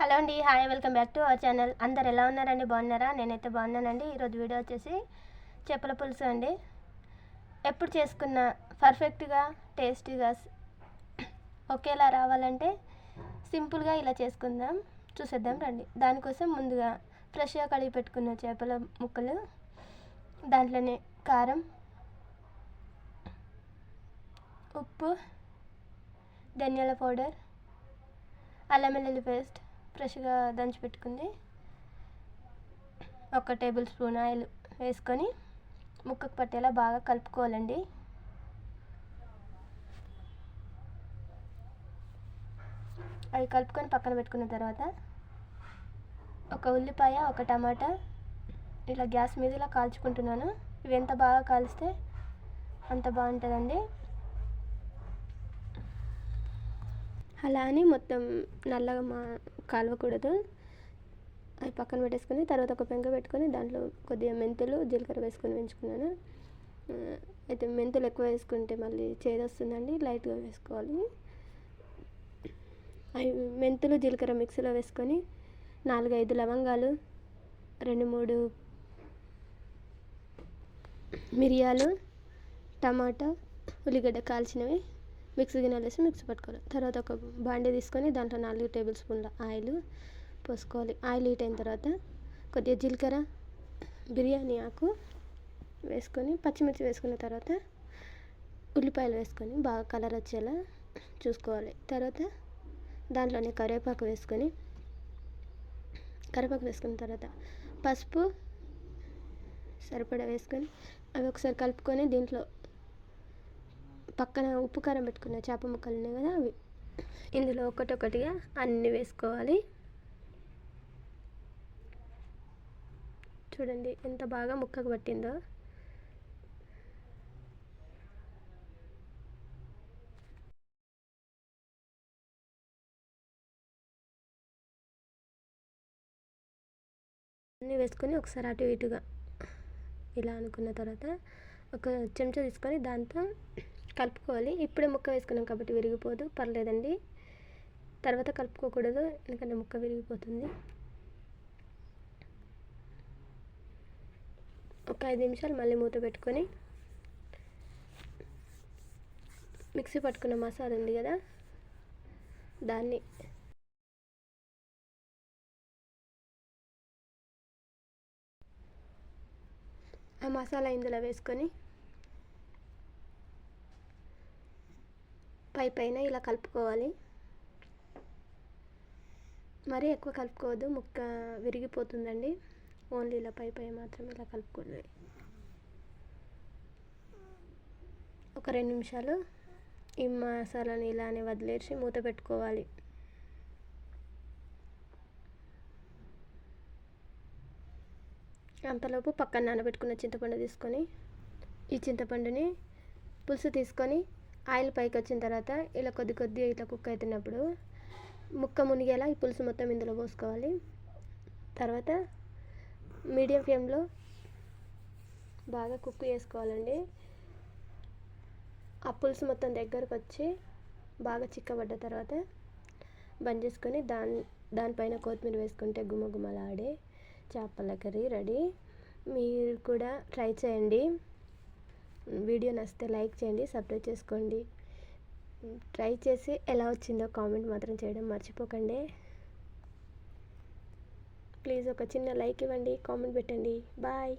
Hello అండి hi welcome back to our channel. అందరు ఎలా ఉన్నారండి? బాగున్నారా? నేనైతే బాగున్నానండి. ఈరోజు వీడియో వచ్చేసి చేపల పులుసు అండి. ఎప్పుడు చేసుకున్న పర్ఫెక్ట్గా టేస్టీగా ఒకేలా రావాలంటే సింపుల్గా ఇలా చేసుకుందాం. చూసేద్దాం రండి. దానికోసం ముందుగా ఫ్రెష్గా కడిగి పెట్టుకున్న చేపల ముక్కలు దాంట్లోనే కారం ఉప్పు ధనియాల పౌడర్ అల్లం వెల్లుల్లి పేస్ట్ ఫ్రెష్గా దంచి పెట్టుకుంది ఒక టేబుల్ స్పూన్ ఆయిల్ వేసుకొని ముక్కకు పట్టేలా బాగా కలుపుకోవాలండి. అవి కలుపుకొని పక్కన పెట్టుకున్న తర్వాత ఒక ఉల్లిపాయ ఒక టమాటా ఇలా గ్యాస్ మీద ఇలా కాల్చుకుంటున్నాను. ఇవి ఎంత బాగా కాలిస్తే అంత బాగుంటుందండి. అలా అని మొత్తం నల్లగా మా కాలవకూడదు. అవి పక్కన పెట్టేసుకొని తర్వాత ఒక పెంక పెట్టుకొని దాంట్లో కొద్దిగా మెంతులు జీలకర్ర వేసుకొని వేయించుకున్నాను. అయితే మెంతులు ఎక్కువ వేసుకుంటే మళ్ళీ చేదు వస్తుందండి లైట్గా వేసుకోవాలి. అవి మెంతులు జీలకర్ర మిక్సీలో వేసుకొని నాలుగు ఐదు లవంగాలు రెండు మూడు మిరియాలు టమాటా ఉల్లిగడ్డ కాల్చినవి మిక్సీ గిన్నెలు వేసి మిక్సీ పట్టుకోవాలి. తర్వాత ఒక బాండీ తీసుకొని దాంట్లో నాలుగు టేబుల్ స్పూన్ల ఆయిల్ పోసుకోవాలి. ఆయిల్ హీట్ అయిన తర్వాత కొద్దిగా జీలకర్ర బిర్యానీ ఆకు వేసుకొని పచ్చిమిర్చి వేసుకున్న తర్వాత ఉల్లిపాయలు వేసుకొని బాగా కలర్ వచ్చేలా చూసుకోవాలి. తర్వాత దాంట్లోనే కరివేపాకు వేసుకొని కరివేపాకు వేసుకున్న తర్వాత పసుపు సరిపడా వేసుకొని అవి ఒకసారి కలుపుకొని దీంట్లో పక్కన ఉప్పు కారం పెట్టుకున్న చేప ముక్కలు ఉన్నాయి కదా అవి. ఇందులో ఒకటొకటిగా అన్నీ వేసుకోవాలి. చూడండి ఎంత బాగా ముక్కకు పట్టిందో. అన్నీ వేసుకొని ఒకసారి అటు ఇటుగా ఇలా అనుకున్న తర్వాత ఒక చెంచా తీసుకొని దాంతో కలుపుకోవాలి. ఇప్పుడే ముక్క వేసుకున్నాం కాబట్టి విరిగిపోదు. పర్లేదండి. తర్వాత కలుపుకోకూడదు. ఎందుకంటే ముక్క విరిగిపోతుంది. ఒక ఐదు నిమిషాలు మళ్ళీ మూత పెట్టుకొని మిక్సీ పట్టుకున్న మసాలా ఉంది కదా దాన్ని ఆ మసాలా ఇందులో వేసుకొని పై పైన ఇలా కలుపుకోవాలి. మరీ ఎక్కువ కలుపుకోవద్దు ముక్క విరిగిపోతుందండి. ఓన్లీ ఇలా పై పై మాత్రం ఇలా కలుపుకోవాలి ఒక రెండు నిమిషాలు ఈ మసాలాని ఇలానే వదిలేసి మూత పెట్టుకోవాలి. అంతలోపు పక్కన నానబెట్టుకున్న చింతపండు తీసుకొని ఈ చింతపండుని పులుసు తీసుకొని ఆయిల్ పైకి వచ్చిన తర్వాత ఇలా కొద్ది కొద్దిగా ఇట్లా కుక్ అవుతున్నప్పుడు ముక్క మునిగేలా ఈ పులుసు మొత్తం ఇందులో పోసుకోవాలి. తర్వాత మీడియం ఫ్లేమ్లో బాగా కుక్ చేసుకోవాలండి. ఆ పులుసు మొత్తం దగ్గరకు వచ్చి బాగా చిక్కబడ్డ తర్వాత బంద్ చేసుకొని దాని దానిపైన కొత్తిమీర వేసుకుంటే గుమగుమలాడే చేపల కర్రీ రెడీ. మీరు కూడా ట్రై చేయండి. వీడియో నచ్చితే లైక్ చేయండి సబ్స్క్రైబ్ చేసుకోండి. ట్రై చేసి ఎలా వచ్చిందో కామెంట్ మాత్రం చేయడం మర్చిపోకండి. ప్లీజ్ ఒక చిన్న లైక్ ఇవ్వండి కామెంట్ పెట్టండి. బాయ్.